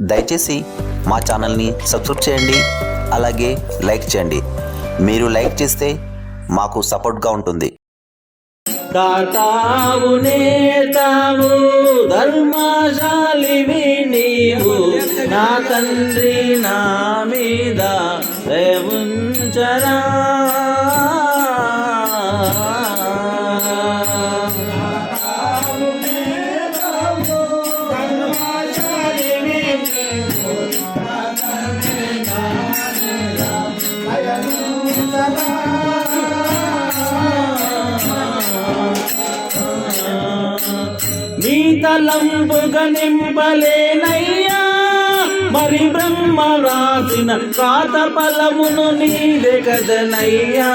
దయచేసి మా ఛానల్ని సబ్స్క్రైబ్ చేయండి అలాగే లైక్ చేయండి. మీరు లైక్ చేస్తే మాకు సపోర్ట్గా ఉంటుంది. దాతావు నేతావు ధర్మశాలివి నీవు. నా తండ్రి నా నీ తలంపుగా నింపలేనయ్యా మరి బ్రహ్మ రాసిన రాత ఫలమును నీదే కదనయ్యా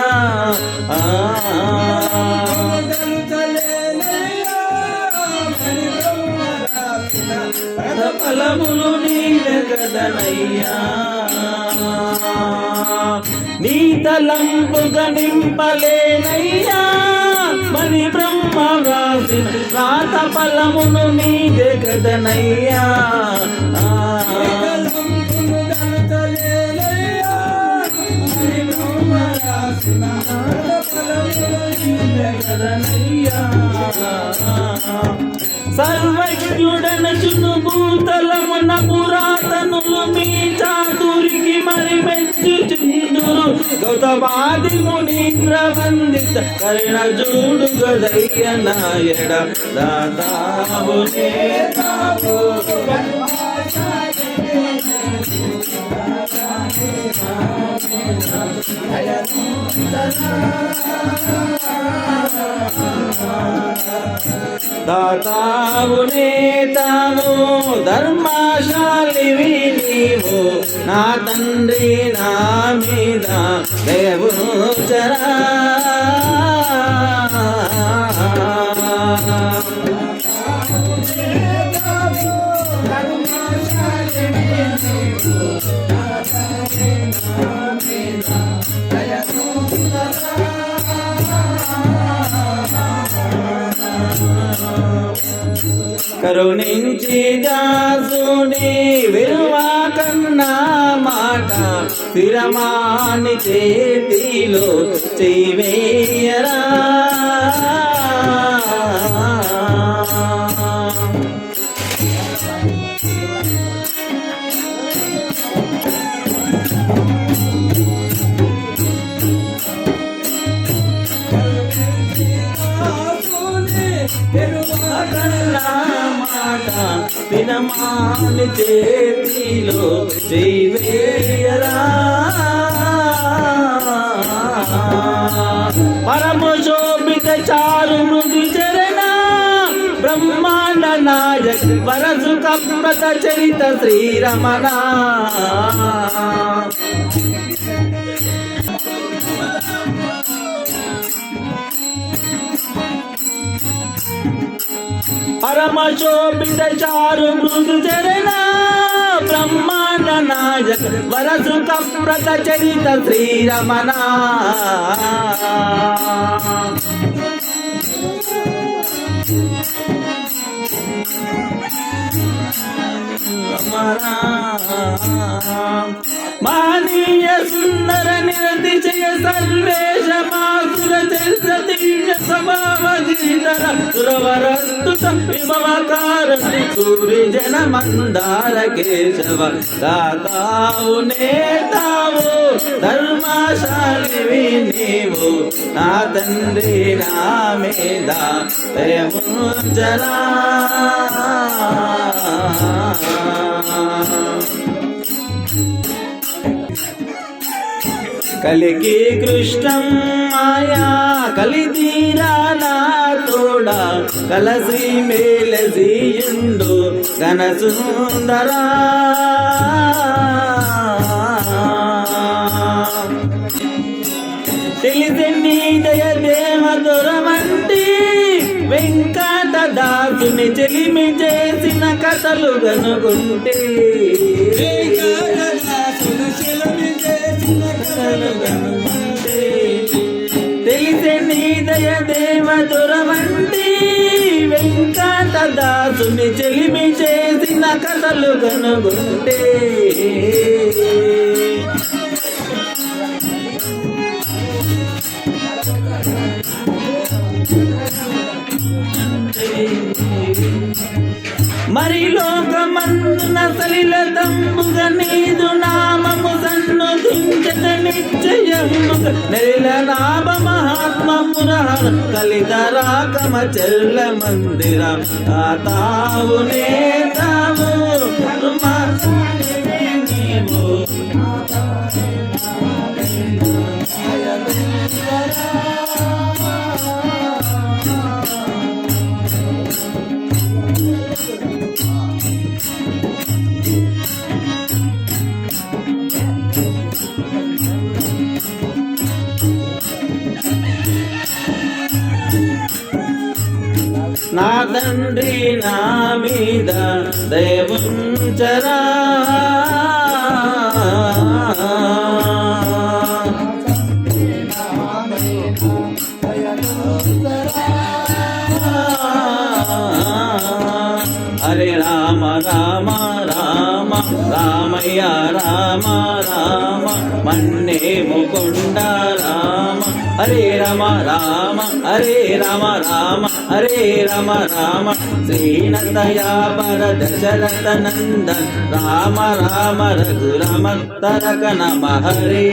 ఫలమును నీదే కదనయ్యా. నీ తలంపుగా నింపలేనయ్యా. మరి బ్రహ్మ వ్రాసి రాత ఫలమును నీ కదనయ్యా. సర్వజ్ఞుడన సర్వజ్ఞుడనచును భూతలమున పురాతనులు మీ చాతురికి మరి మెచ్చుచుందురు గౌతమాది మునీంద్ర వందిత కరుణ చూడు గదయ్య నాయడ దాదాము Thank you. దాతావు నేతావు ధర్మశాలివి నీవు నా తండ్రి నా మీద దేవు కరుణించి దాసుని విలువ కన్నా మాట స్థిరమాని చేతిలో చెయ్యరా కన్నా మాట వినమాని చేతిలో చెయ్యరా పరమ శోభిత చారు మృదు చరణ బ్రహ్మాండ నాయక్ వరసు కప్రత చరిత శ్రీరమణ. శోభిత చారు మృదు చరణ బ్రహ్మాండ నాయక్ వరసు కప్రత చరిత శ్రీరమణ మానీయ సుందర నిరతిశయ సర్వేశ మాసుర చరిత్ర గిరిధర సురవరస్తు సంవిభవకార సూరి జన మందార కేశవ దాతావు నేతావు ధర్మశాలివి నీవు నా తండ్రి నా మీద దయముంచరా కలికి కృష్ణం మాయా కలిదీరా నా తోడ. కలసి మేలసియుండు ఘన సుందరా తెలిసి నీ దయ దేవ దొరమంటి వెంకట దాసుని చెలిమి చేసిన కథలు కనుకుంటే తెలిసే నీ దయ దేవ దొరవండి వెంకట దాసుని చెలిమి చేసిన కథలు కనుగొంటే. నెల నామ మహాత్మ పురాణ కలిత రాకమ చెల్ల మందిరం. తావు నేతావు మీద హరే రామ రామ రామ రామయ్య రామ రామ మన్నే ముకుండ రామ హరే రమ రామ హరే రమ రామ హరే రమ రామ. శ్రీనందయా పర దశరథ నందన్ రామ రామ రఘురమ తరక నమ హరే